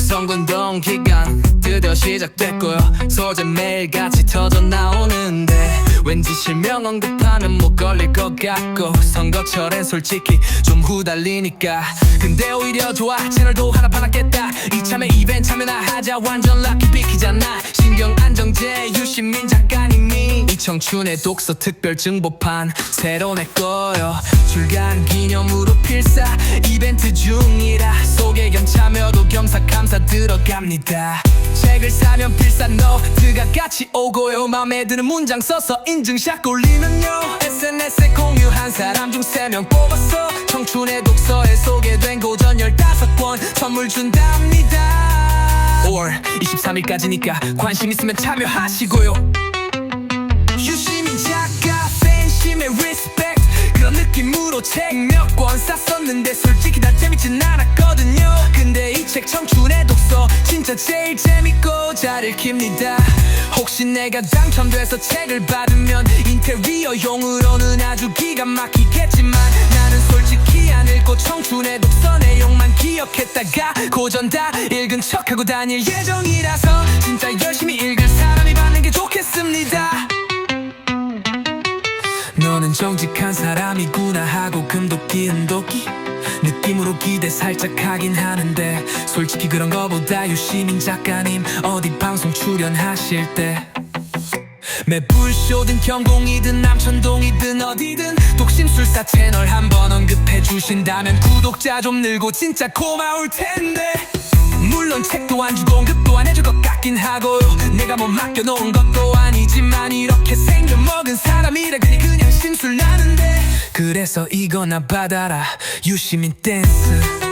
선거운동 기간 드디어 시작됐고요. 소재 매일같이 터져 나오는데 왠지 실명 언급하면 못 걸릴 것 같고 선거철엔 솔직히 좀 후달리니까. 근데 오히려 좋아. 채널도 하나 팔았겠다. 이참에 이벤트 참여나 하자. 완전 락키 비키잖아. 신경 안정제 유시민 작가님이 이 청춘의 독서 특별 증보판 새로 냈거요. 출간 기념으로 필사 이벤트 중이라 소개 겸 참여도 겸사감사 들어갑니다. 책을 사면 필사 노트가 같이 오고요. 맘에 드는 문장 써서 인증샷 올리면요. SNS에 공유한 사람 중세명 뽑았어 청춘의 독서에 소개된 고전 15권 선물 준답니다. 5월 23일까지니까 관심 있으면 참여하시고요. 유시민 작가 팬심의 리스펙트 그런 느낌으로 책몇 권 샀었는데 솔직히 다 재밌진 않았거든요. 근데 이 책 청춘의 독서 진짜 제일 재밌고 잘 읽힙니다. 혹시 내가 당첨돼서 책을 받으면 인테리어용으로는 아주 기가 막히겠지만 나는 솔직히 안 읽고 청춘의 독서 내용만 기억했다가 고전 다 읽은 척하고 다닐 예정이라서 정직한 사람이구나 하고 금도끼 은도끼. 느낌으로 기대 살짝 하긴 하는데 솔직히 그런 거보다 유시민 작가님 어디 방송 출연하실 때. 매불쇼든 경공이든 남천동이든 어디든 독심술사 채널 한 번 언급해 주신다면 구독자 좀 늘고 진짜 고마울 텐데. 물론 책도 안 주고 언급도 안 해줄 것 같 긴 하고요 내가 뭐 맡겨놓은 것도 아니지만 이렇게 생겨먹은 사람이라 그니 그냥 심술 나는데. 그래서 이거나 받아라. 유시민 댄스